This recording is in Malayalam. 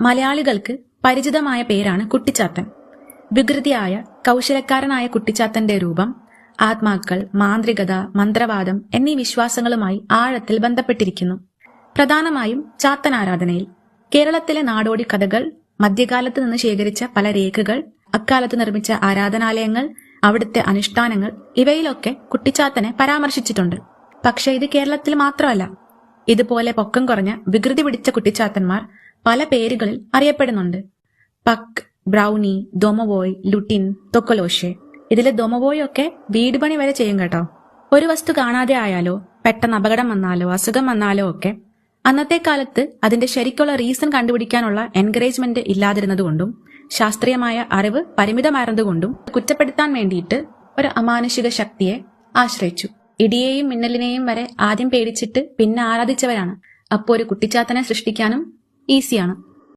മലയാളികൾക്ക് പരിചിതമായ പേരാണ് കുട്ടിച്ചാത്തൻ. വികൃതിയായ കൗശലക്കാരനായ കുട്ടിച്ചാത്തന്റെ രൂപം ആത്മാക്കൾ മാന്ത്രികത മന്ത്രവാദം എന്നീ വിശ്വാസങ്ങളുമായി ആഴത്തിൽ ബന്ധപ്പെട്ടിരിക്കുന്നു. പ്രധാനമായും ചാത്തൻ ആരാധനയിൽ. കേരളത്തിലെ നാടോടി കഥകൾ മധ്യകാലത്ത് നിന്ന് ശേഖരിച്ച പല രേഖകൾ അക്കാലത്ത് നിർമ്മിച്ച ആരാധനാലയങ്ങൾ അവിടുത്തെ അനുഷ്ഠാനങ്ങൾ ഇവയിലൊക്കെ കുട്ടിച്ചാത്തനെ പരാമർശിച്ചിട്ടുണ്ട്. പക്ഷെ ഇത് കേരളത്തിൽ മാത്രമല്ല. ഇതുപോലെ പൊക്കം കുറഞ്ഞ വികൃതി പിടിച്ച കുട്ടിച്ചാത്തന്മാർ പല പേരുകളിൽ അറിയപ്പെടുന്നുണ്ട്. Puck brownie domovoi lutin tokoloshe. ഇതിലെ ദൊമവോയ് ഒക്കെ വീട് പണി വരെ ചെയ്യും കേട്ടോ. ഒരു വസ്തു കാണാതെ ആയാലോ പെട്ടെന്ന് അപകടം വന്നാലോ അസുഖം വന്നാലോ ഒക്കെ അന്നത്തെ കാലത്ത് അതിന്റെ ശരിക്കുള്ള റീസൺ കണ്ടുപിടിക്കാനുള്ള എൻകറേജ്മെന്റ് ഇല്ലാതിരുന്നതുകൊണ്ടും ശാസ്ത്രീയമായ അറിവ് പരിമിതമായിരുന്നതുകൊണ്ടും കുറ്റപ്പെടുത്താൻ വേണ്ടിയിട്ട് ഒരു അമാനുഷിക ശക്തിയെ ആശ്രയിച്ചു. ഇടിയെയും മിന്നലിനെയും വരെ ആദ്യം പേടിച്ചിട്ട് പിന്നെ ആരാധിച്ചവരാണ്. അപ്പോൾ ഒരു കുട്ടിച്ചാത്തനെ സൃഷ്ടിക്കാനും ഈസിയാണ്.